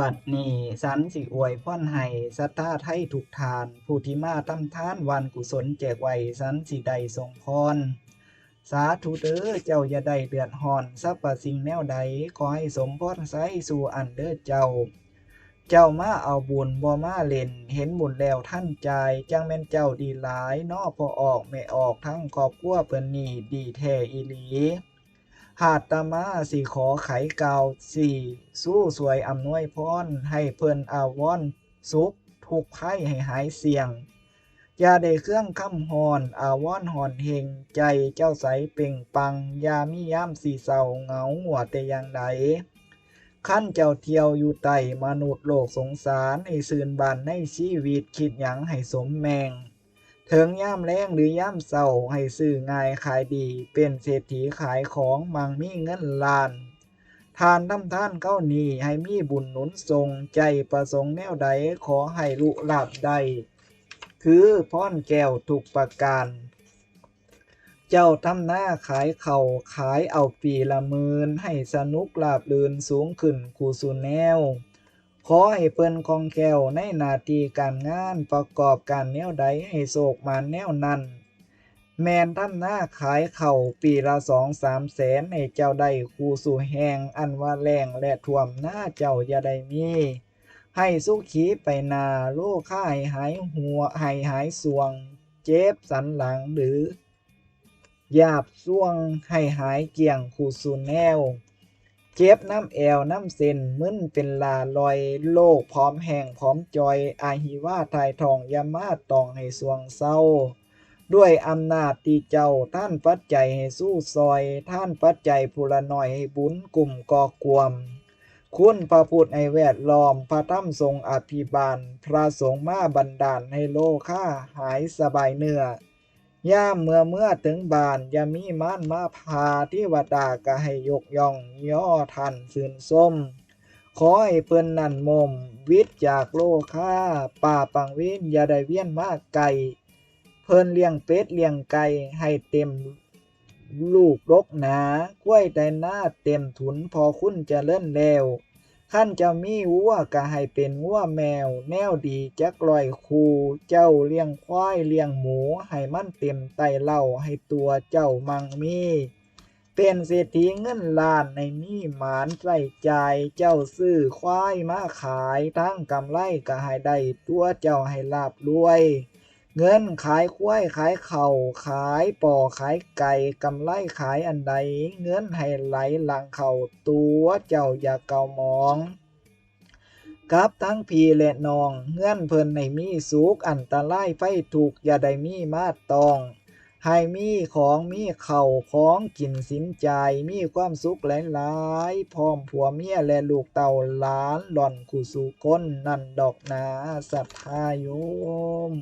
บัดนี้สันสิอวยพรให้ศรัทธาไทยทุกทาน ผู้ที่มาทำทานวันกุศลแจกไว้สันสิได้ทรงพร สาธุเด้อเจ้าอย่าได้เดือดร้อนสัพพสิ่งแนวใดขอให้สมพรไสสู่อันเด้อเจ้า เจ้ามาเอาบุญบ่มาเล่น เห็นบุญแล้วท่านใจจังแม่นเจ้าดีหลายนอพอออกไม่ออกทั้งครอบครัวเพิ่นนี่ดีแท้อีหลี หาดตามาสิขอไขเกาสี่สู้สวยอำนวยพรให้เพิ่นอาวรสุขทุกข์ภัยให้หายเสี่ยง อย่าได้เครื่องคำหอนอาวรหอนเฮงใจเจ้าใสเปล่งปังอย่ามีย่ำสีเศร้าเหงาหัวแต่อย่างใดขั้นเจ้าเที่ยวอยู่ใต้มนุษย์โลกสงสารให้ซื่นบานในชีวิตคิดหยังให้สมแมง เถิงย่ามแรงหรือย่ามเศร้าให้ซื้อง่ายขายดี เป็นเศรษฐีขายของมังมีเงินล้าน ทานทำท่านเก้านี้ให้มีบุญหนุนทรงใจประสงค์แนวใดขอให้ลุลาบใดคือพ่อนแก้วทุกประการ เจ้าทำหน้าขายเข่าขายเอาปีละหมื่นให้สนุกลาบลื่นสูงขึ้นคูสุแนว ขอให้เปิ้นคองแคล่วในหนาทีการงานประกอบการแนวใดให้โศกมานแนวนั้น แมนทำหน้าขายเข่าปีละสองสามแสนให้เจ้าได้คูสู่แหงอันว่าแรงและท่วมหน้าเจ้าอย่าได้มี ให้สุขีไปนาโลกค่ายหายหัวให้หายสวง เจ็บสันหลังหรือหยาบส่วงให้หายเกี่ยงคูสู่แนว เจ็บน้ำแอวน้ำเส้นมึนเป็นลาลอยโลกพร้อมแห้งพร้อมจอย อาหิวาทายทองยามาตองให้สวงเศร้า ด้วยอำนาจตีเจ้าท่านปัจจัยให้สู้ซอย ท่านปัจจัยผู้ลหน่อยให้บุญกลุ่มก่อกวม คุณพระพุทธในแวดล้อม พระธรรมทรงอภิบาล พระสงฆ์มาบันดาลให้โลค่าหายสบายเนื้อ ย่ามเมื่อเมื่อถึงบานอย่ามีมานมาพาที่วดาก็ให้ยกย่องย่อทันสื่นส้ม ขอให้เพิ่นนั่นมม วิทย์จากโลค่าป่าปังวินอย่าได้เวียนมากไกลเพิ่นเลี้ยงเป็ดเลี้ยงไก่ให้เต็มลูกรกหนากล้วยแต่หน้าเต็มถุนพอคุณเจะเล่นแล้ว ขั้นจะมีวัวก็ให้เป็นวัวแมว แนวดีจักลอยคู เจ้าเลี้ยงควายเลี้ยงหมู ให้มันเต็มไตเล่าให้ตัวเจ้ามังมี เป็นเศรษฐีเงินล้านในมีหมานใส่ใจเจ้าซื้อควายมาขายทั้งกำไรก็ให้ได้ตัวเจ้าให้ลาบรวย เงินขายควายขายเข่าขายป่อขายไก่กำไรขายอันใด เงินให้ไหลหลังเข่าตัวเจ้าอย่าเก่ามองกับทั้งพีและนอง เงื่อนเพิ่นในมีสุขอันตรายไฟถูกอย่าได้มีมาตอง ให้มีของมีเข่าของกินสินใจ มีความสุขหลายๆพร้อมผัวเมียและลูกเต่าหลานหล่อนคู่สู่คนนั่นดอกนาศรัทธาโยม